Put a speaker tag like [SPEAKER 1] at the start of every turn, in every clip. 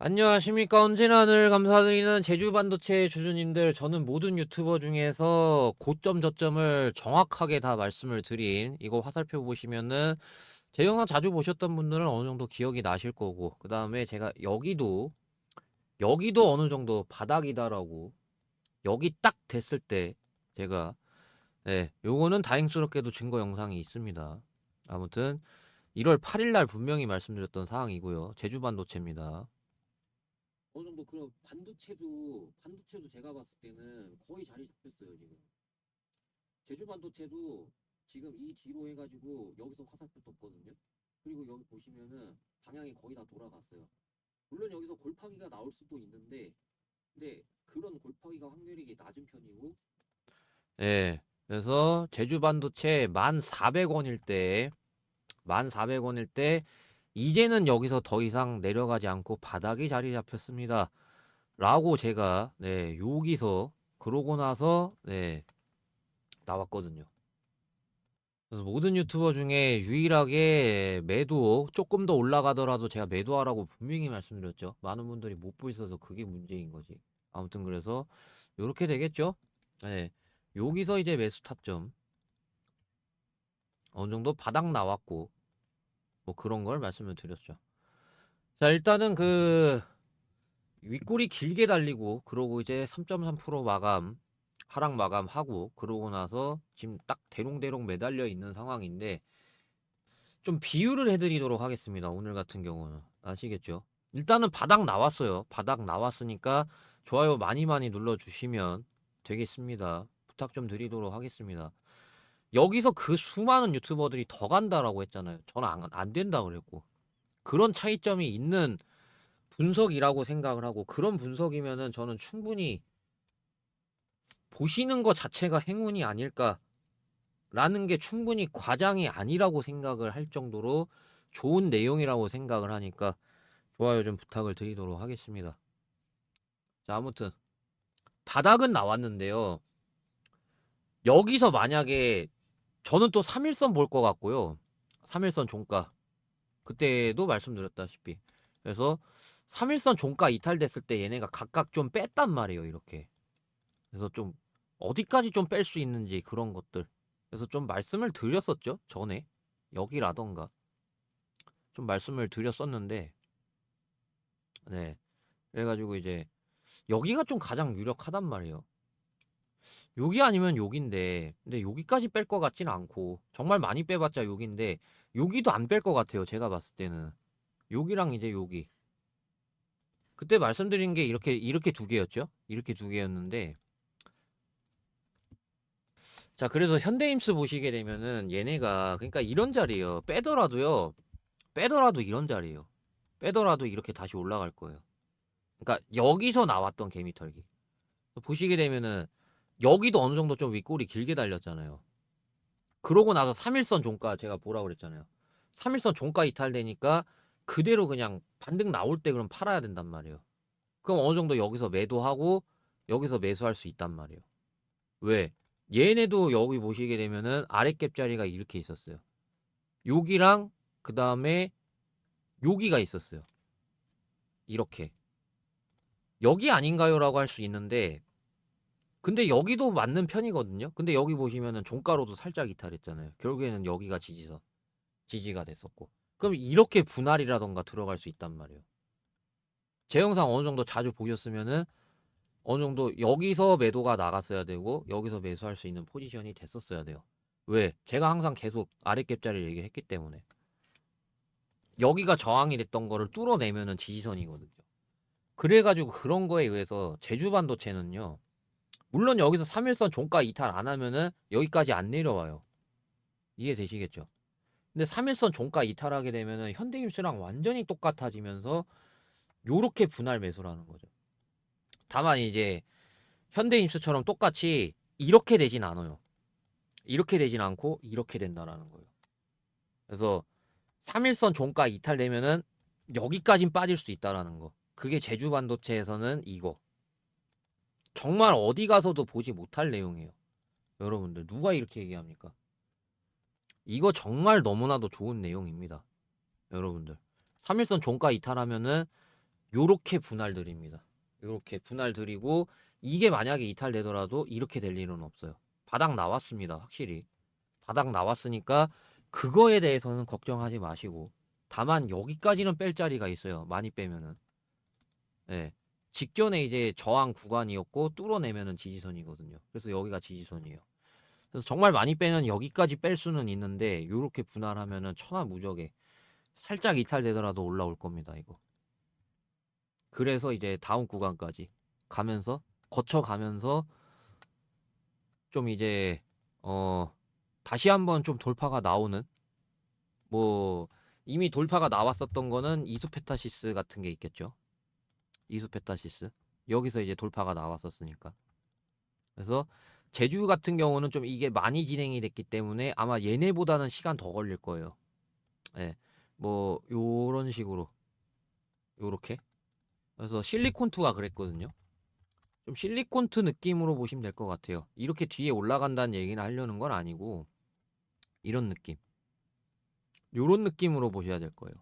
[SPEAKER 1] 안녕하십니까. 언제나 늘 감사드리는 제주 반도체 주주님들, 저는 모든 유튜버 중에서 고점 저점을 정확하게 다 말씀을 드린 이거 화살표 보시면은 제 영상 자주 보셨던 분들은 어느 정도 기억이 나실 거고, 그 다음에 제가 여기도, 여기도 어느 정도 바닥이다라고, 여기 딱 됐을 때 제가, 네, 요거는 다행스럽게도 증거 영상이 있습니다. 아무튼 1월 8일 날 분명히 말씀드렸던 사항이고요. 제주 반도체입니다. 어느 정도 그런 반도체도 반도체도 제가 봤을 때는 거의 자리 잡혔어요 지금. 제주 반도체도 지금 이 뒤로 해가지고 여기서 화살표 떴거든요. 그리고 여기 보시면은 방향이 거의 다 돌아갔어요. 물론 여기서 골파기가 나올 수도 있는데 근데 그런 골파기가 확률이 낮은 편이고. 네 그래서 제주 반도체 1,400원일 때 1,400원일 때 이제는 여기서 더 이상 내려가지 않고 바닥이 자리 잡혔습니다. 라고 제가 네, 여기서 그러고 나서 네, 나왔거든요. 그래서 모든 유튜버 중에 유일하게 매도 조금 더 올라가더라도 제가 매도하라고 분명히 말씀드렸죠. 많은 분들이 못 보셔서 그게 문제인 거지. 아무튼 그래서 이렇게 되겠죠. 네. 여기서 이제 매수 타점 어느 정도 바닥 나왔고 뭐 그런 걸 말씀을 드렸죠. 자, 일단은 그 윗골이 길게 달리고 그러고 이제 3.3% 마감 하락 마감하고 그러고 나서 지금 딱 대롱대롱 매달려 있는 상황인데 좀 비율을 해드리도록 하겠습니다. 오늘 같은 경우는 아시겠죠? 일단은 바닥 나왔어요. 바닥 나왔으니까 좋아요 많이 많이 눌러주시면 되겠습니다. 부탁 좀 드리도록 하겠습니다. 여기서 그 수많은 유튜버들이 더 간다라고 했잖아요. 저는 안, 안 된다 그랬고. 그런 차이점이 있는 분석이라고 생각을 하고 그런 분석이면은 저는 충분히 보시는 것 자체가 행운이 아닐까라는 게 충분히 과장이 아니라고 생각을 할 정도로 좋은 내용이라고 생각을 하니까 좋아요 좀 부탁을 드리도록 하겠습니다. 자, 아무튼 바닥은 나왔는데요. 여기서 만약에 저는 또 3일선 볼 것 같고요. 3일선 종가. 그때도 말씀드렸다시피. 그래서 3일선 종가 이탈됐을 때 얘네가 각각 좀 뺐단 말이에요. 이렇게. 그래서 좀 어디까지 좀 뺄 수 있는지 그런 것들. 그래서 좀 말씀을 드렸었죠. 전에. 여기라던가. 좀 말씀을 드렸었는데. 네. 그래가지고 이제 여기가 좀 가장 유력하단 말이에요. 여기 아니면 여기인데 근데 여기까지 뺄 것 같지는 않고 정말 많이 빼봤자 여기인데 여기도 안 뺄 것 같아요 제가 봤을 때는. 여기랑 이제 여기 그때 말씀드린 게 이렇게 이렇게 두 개였죠? 이렇게 두 개였는데 자 그래서 현대임스 보시게 되면은 얘네가 그러니까 이런 자리예요. 빼더라도요 빼더라도 이런 자리예요. 빼더라도 이렇게 다시 올라갈 거예요. 그러니까 여기서 나왔던 개미털기. 보시게 되면은 여기도 어느 정도 좀 윗골이 길게 달렸잖아요. 그러고 나서 3일선 종가 제가 보라고 그랬잖아요. 3일선 종가 이탈되니까 그대로 그냥 반등 나올 때 그럼 팔아야 된단 말이에요. 그럼 어느 정도 여기서 매도하고 여기서 매수할 수 있단 말이에요. 왜? 얘네도 여기 보시게 되면은 아랫갭 자리가 이렇게 있었어요. 여기랑 그 다음에 여기가 있었어요. 이렇게. 여기 아닌가요? 라고 할 수 있는데 근데 여기도 맞는 편이거든요. 근데 여기 보시면은 종가로도 살짝 이탈했잖아요. 결국에는 여기가 지지선, 지지가 됐었고. 그럼 이렇게 분할이라던가 들어갈 수 있단 말이에요. 제 영상 어느 정도 자주 보셨으면은 어느 정도 여기서 매도가 나갔어야 되고 여기서 매수할 수 있는 포지션이 됐었어야 돼요. 왜? 제가 항상 계속 아랫갭자리를 얘기했기 때문에. 여기가 저항이 됐던 거를 뚫어내면은 지지선이거든요. 그래가지고 그런 거에 의해서 제주 반도체는요. 물론 여기서 3일선 종가 이탈 안 하면은 여기까지 안 내려와요. 이해되시겠죠? 근데 3일선 종가 이탈하게 되면은 현대임수랑 완전히 똑같아지면서 요렇게 분할 매수라는 거죠. 다만 이제 현대임수처럼 똑같이 이렇게 되진 않아요. 이렇게 되진 않고 이렇게 된다라는 거예요. 그래서 3일선 종가 이탈되면은 여기까진 빠질 수 있다라는 거. 그게 제주 반도체에서는 이거. 정말 어디 가서도 보지 못할 내용이에요. 여러분들 누가 이렇게 얘기합니까? 이거 정말 너무나도 좋은 내용입니다. 여러분들 3일선 종가 이탈하면은 요렇게 분할 드립니다. 요렇게 분할 드리고 이게 만약에 이탈되더라도 이렇게 될 일은 없어요. 바닥 나왔습니다. 확실히. 바닥 나왔으니까 그거에 대해서는 걱정하지 마시고 다만 여기까지는 뺄 자리가 있어요. 많이 빼면은. 예. 직전에 이제 저항 구간이었고 뚫어내면은 지지선이거든요. 그래서 여기가 지지선이에요. 그래서 정말 많이 빼면 여기까지 뺄 수는 있는데 요렇게 분할하면은 천하무적에 살짝 이탈되더라도 올라올 겁니다. 이거. 그래서 이제 다음 구간까지 가면서 거쳐가면서 좀 이제 어 다시 한번 좀 돌파가 나오는 뭐 이미 돌파가 나왔었던 거는 이수페타시스 같은 게 있겠죠. 이수페타시스 여기서 이제 돌파가 나왔었으니까 그래서 제주 같은 경우는 좀 이게 많이 진행이 됐기 때문에 아마 얘네보다는 시간 더 걸릴 거예요. 예. 뭐 요런 식으로 요렇게 그래서 실리콘투가 그랬거든요. 좀 실리콘투 느낌으로 보시면 될 것 같아요. 이렇게 뒤에 올라간다는 얘기는 하려는 건 아니고 이런 느낌. 요런 느낌으로 보셔야 될 거예요.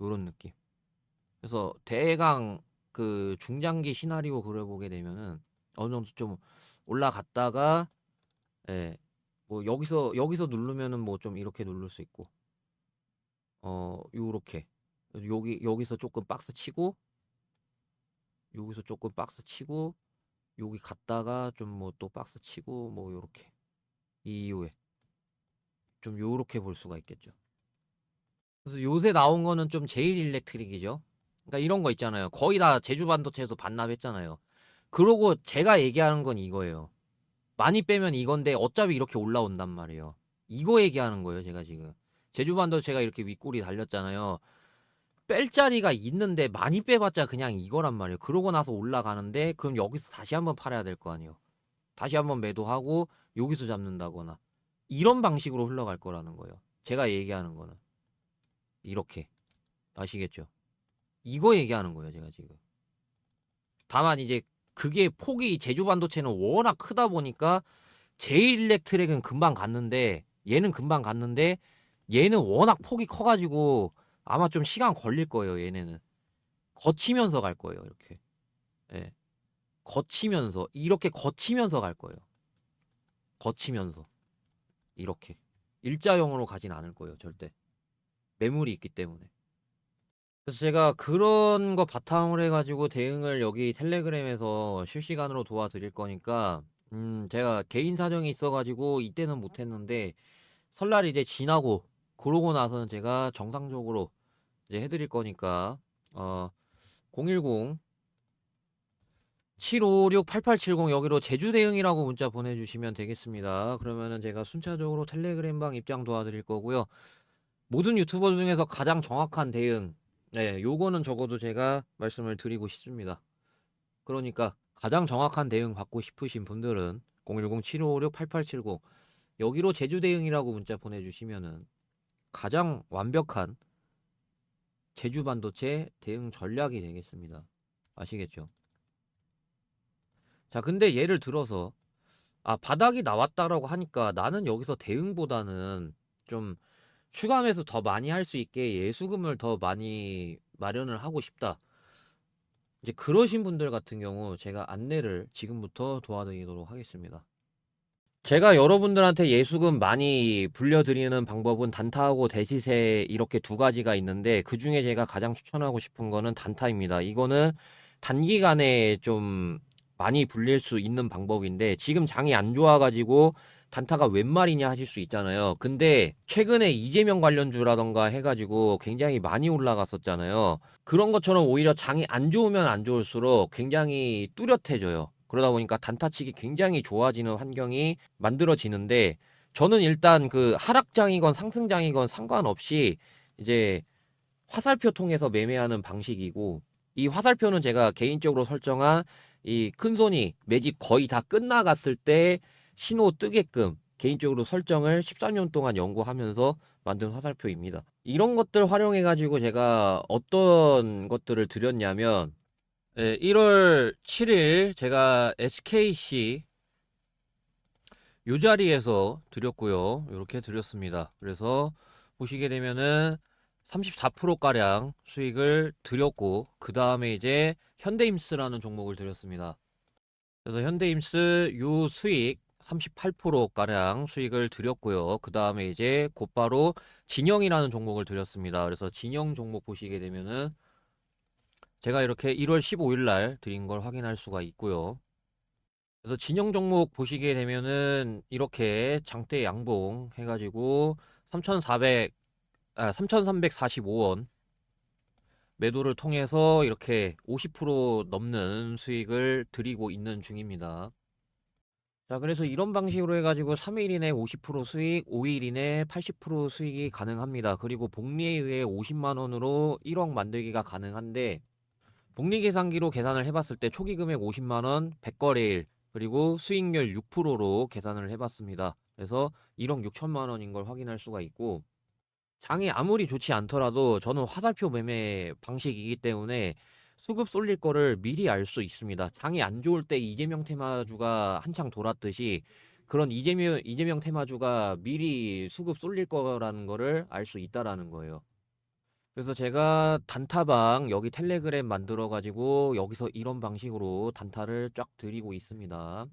[SPEAKER 1] 요런 느낌. 그래서 대강 그 중장기 시나리오 그려보게 되면은 어느 정도 좀 올라갔다가 예. 뭐 여기서 여기서 누르면은 뭐 좀 이렇게 누를 수 있고 어 요렇게 여기 여기서 조금 박스 치고 여기서 조금 박스 치고 여기 갔다가 좀 뭐 또 박스 치고 뭐 요렇게 이 이후에 좀 요렇게 볼 수가 있겠죠. 그래서 요새 나온 거는 좀 제일 일렉트릭이죠. 그러니까 이런 거 있잖아요. 거의 다 제주 반도체에서 반납했잖아요. 그러고 제가 얘기하는 건 이거예요. 많이 빼면 이건데 어차피 이렇게 올라온단 말이에요. 이거 얘기하는 거예요, 제가 지금. 제주 반도체가 이렇게 윗골이 달렸잖아요. 뺄 자리가 있는데 많이 빼봤자 그냥 이거란 말이에요. 그러고 나서 올라가는데 그럼 여기서 다시 한번 팔아야 될 거 아니에요. 다시 한번 매도하고 여기서 잡는다거나 이런 방식으로 흘러갈 거라는 거예요. 제가 얘기하는 거는 이렇게 아시겠죠? 이거 얘기하는 거예요, 제가 지금. 다만 이제 그게 폭이 제주 반도체는 워낙 크다 보니까 제일렉 트랙은 금방 갔는데 얘는 금방 갔는데 얘는 워낙 폭이 커가지고 아마 좀 시간 걸릴 거예요. 얘네는 거치면서 갈 거예요. 이렇게 예. 거치면서 이렇게 거치면서 갈 거예요. 거치면서 이렇게 일자형으로 가진 않을 거예요. 절대 매물이 있기 때문에. 그래서 제가 그런 거 바탕으로 해 가지고 대응을 여기 텔레그램에서 실시간으로 도와드릴 거니까 음 제가 개인 사정이 있어 가지고 이때는 못 했는데 설날이 이제 지나고 그러고 나서는 제가 정상적으로 이제 해 드릴 거니까 어 010 756-8870 여기로 제주 대응이라고 문자 보내주시면 되겠습니다. 그러면은 제가 순차적으로 텔레그램방 입장 도와드릴 거고요. 모든 유튜버 중에서 가장 정확한 대응, 네, 요거는 적어도 제가 말씀을 드리고 싶습니다. 그러니까 가장 정확한 대응 받고 싶으신 분들은 010-7556-8870 여기로 제주 대응이라고 문자 보내주시면은 가장 완벽한 제주 반도체 대응 전략이 되겠습니다. 아시겠죠? 자, 근데 예를 들어서 아, 바닥이 나왔다라고 하니까 나는 여기서 대응보다는 좀 추가하면서 더 많이 할 수 있게 예수금을 더 많이 마련을 하고 싶다. 이제 그러신 분들 같은 경우 제가 안내를 지금부터 도와드리도록 하겠습니다. 제가 여러분들한테 예수금 많이 불려드리는 방법은 단타하고 대시세 이렇게 두 가지가 있는데 그 중에 제가 가장 추천하고 싶은 거는 단타입니다. 이거는 단기간에 좀 많이 불릴 수 있는 방법인데 지금 장이 안 좋아가지고 단타가 웬 말이냐 하실 수 있잖아요. 근데 최근에 이재명 관련주라던가 해가지고 굉장히 많이 올라갔었잖아요. 그런 것처럼 오히려 장이 안 좋으면 안 좋을수록 굉장히 뚜렷해져요. 그러다 보니까 단타치기 굉장히 좋아지는 환경이 만들어지는데 저는 일단 그 하락장이건 상승장이건 상관없이 이제 화살표 통해서 매매하는 방식이고 이 화살표는 제가 개인적으로 설정한 이 큰손이 매집 거의 다 끝나갔을 때 신호 뜨게끔 개인적으로 설정을 13년 동안 연구하면서 만든 화살표입니다. 이런 것들 활용해 가지고 제가 어떤 것들을 드렸냐면 예, 1월 7일 제가 SKC 요 자리에서 드렸고요. 이렇게 드렸습니다. 그래서 보시게 되면은 34%가량 수익을 드렸고 그 다음에 이제 현대임스라는 종목을 드렸습니다. 그래서 현대임스 요 수익 38%가량 수익을 드렸고요. 그 다음에 이제 곧바로 진영이라는 종목을 드렸습니다. 그래서 진영 종목 보시게 되면은 제가 이렇게 1월 15일 날 드린 걸 확인할 수가 있고요. 그래서 진영 종목 보시게 되면은 이렇게 장대 양봉 해가지고 3,400, 아, 3,345원 매도를 통해서 이렇게 50% 넘는 수익을 드리고 있는 중입니다. 자, 그래서 이런 방식으로 해가지고 3일 이내 50% 수익, 5일 이내 80% 수익이 가능합니다. 그리고 복리에 의해 50만 원으로 1억 만들기가 가능한데 복리 계산기로 계산을 해봤을 때 초기 금액 50만 원, 100거래일 그리고 수익률 6%로 계산을 해봤습니다. 그래서 1억 6천만 원인 걸 확인할 수가 있고 장이 아무리 좋지 않더라도 저는 화살표 매매 방식이기 때문에 수급 쏠릴 거를 미리 알 수 있습니다. 장이 안 좋을 때 이재명 테마주가 한창 돌았듯이 그런 이재명 이재명 테마주가 미리 수급 쏠릴 거라는 거를 알 수 있다라는 거예요. 그래서 제가 단타방 여기 텔레그램 만들어 가지고 여기서 이런 방식으로 단타를 쫙 드리고 있습니다.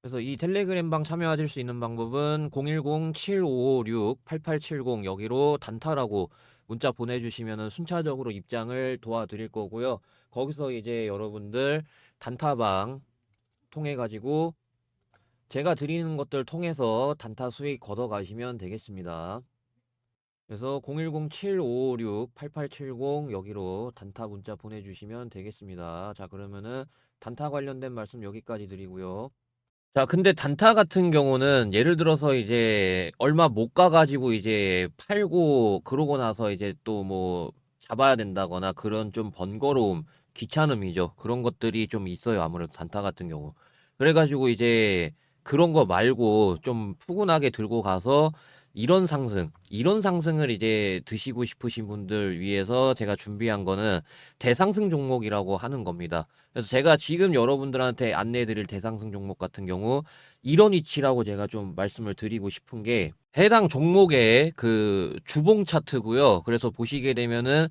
[SPEAKER 1] 그래서 이 텔레그램 방 참여하실 수 있는 방법은 010-7556-8870 여기로 단타라고 문자 보내주시면 순차적으로 입장을 도와드릴 거고요. 거기서 이제 여러분들 단타방 통해 가지고 제가 드리는 것들 통해서 단타 수익 걷어 가시면 되겠습니다. 그래서 010-7556-8870 여기로 단타 문자 보내주시면 되겠습니다. 자 그러면은 단타 관련된 말씀 여기까지 드리고요. 자, 근데 단타 같은 경우는 예를 들어서 이제 얼마 못 가 가지고 이제 팔고 그러고 나서 이제 또 뭐 잡아야 된다거나 그런 좀 번거로움, 귀찮음이죠. 그런 것들이 좀 있어요. 아무래도 단타 같은 경우. 그래 가지고 이제 그런 거 말고 좀 푸근하게 들고 가서 이런 상승, 이런 상승을 이제 드시고 싶으신 분들 위해서 제가 준비한 거는 대상승 종목이라고 하는 겁니다. 그래서 제가 지금 여러분들한테 안내해 드릴 대상승 종목 같은 경우 이런 위치라고 제가 좀 말씀을 드리고 싶은 게 해당 종목의 그 주봉 차트고요. 그래서 보시게 되면은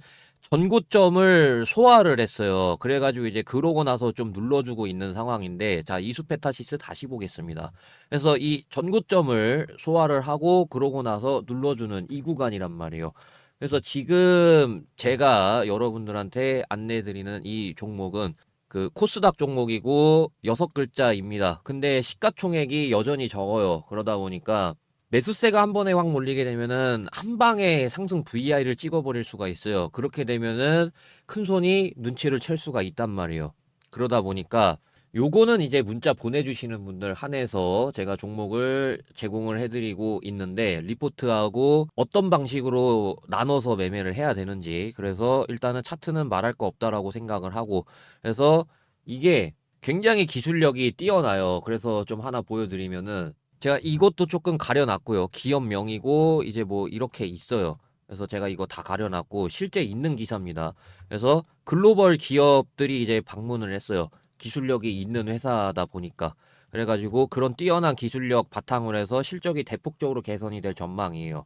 [SPEAKER 1] 전고점을 소화를 했어요. 그래가지고 이제 그러고 나서 좀 눌러주고 있는 상황인데, 자, 이수페타시스 다시 보겠습니다. 그래서 이 전고점을 소화를 하고 그러고 나서 눌러주는 이 구간이란 말이에요. 그래서 지금 제가 여러분들한테 안내드리는 이 종목은 그 코스닥 종목이고 여섯 글자입니다. 근데 시가총액이 여전히 적어요. 그러다 보니까 매수세가 한 번에 확 몰리게 되면은 한 방에 상승 VI를 찍어버릴 수가 있어요. 그렇게 되면은 큰 손이 눈치를 챌 수가 있단 말이에요. 그러다 보니까 요거는 이제 문자 보내주시는 분들 한해서 제가 종목을 제공을 해드리고 있는데 리포트하고 어떤 방식으로 나눠서 매매를 해야 되는지 그래서 일단은 차트는 말할 거 없다라고 생각을 하고 그래서 이게 굉장히 기술력이 뛰어나요. 그래서 좀 하나 보여드리면은 제가 이것도 조금 가려놨고요. 기업명이고 이제 뭐 이렇게 있어요. 그래서 제가 이거 다 가려놨고 실제 있는 기사입니다. 그래서 글로벌 기업들이 이제 방문을 했어요. 기술력이 있는 회사다 보니까 그래가지고 그런 뛰어난 기술력 바탕으로 해서 실적이 대폭적으로 개선이 될 전망이에요.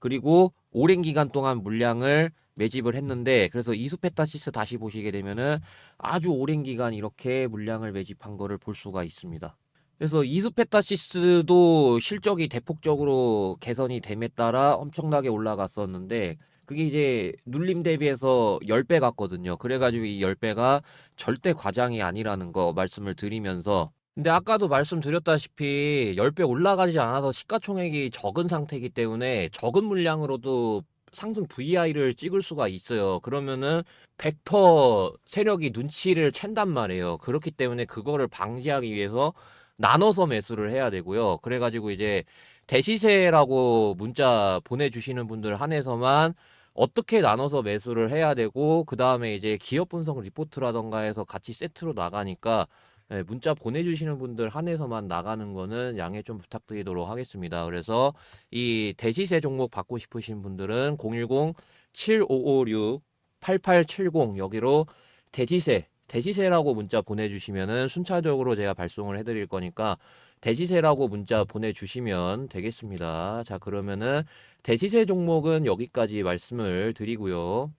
[SPEAKER 1] 그리고 오랜 기간 동안 물량을 매집을 했는데 그래서 이수페타시스 다시 보시게 되면은 아주 오랜 기간 이렇게 물량을 매집한 거를 볼 수가 있습니다. 그래서 이수페타시스도 실적이 대폭적으로 개선이 됨에 따라 엄청나게 올라갔었는데 그게 이제 눌림 대비해서 10배 같거든요. 그래가지고 이 10배가 절대 과장이 아니라는 거 말씀을 드리면서 근데 아까도 말씀드렸다시피 10배 올라가지 않아서 시가총액이 적은 상태이기 때문에 적은 물량으로도 상승 VI를 찍을 수가 있어요. 그러면은 100% 세력이 눈치를 챈단 말이에요. 그렇기 때문에 그거를 방지하기 위해서 나눠서 매수를 해야 되고요. 그래가지고 이제 대시세라고 문자 보내주시는 분들 한해서만 어떻게 나눠서 매수를 해야 되고 그 다음에 이제 기업 분석 리포트라던가 해서 같이 세트로 나가니까 예, 문자 보내주시는 분들 한해서만 나가는 거는 양해 좀 부탁드리도록 하겠습니다. 그래서 이 대시세 종목 받고 싶으신 분들은 010-7556-8870 여기로 대시세 대시세라고 문자 보내주시면은 순차적으로 제가 발송을 해드릴 거니까 대시세라고 문자 보내주시면 되겠습니다. 자, 그러면은 대시세 종목은 여기까지 말씀을 드리고요.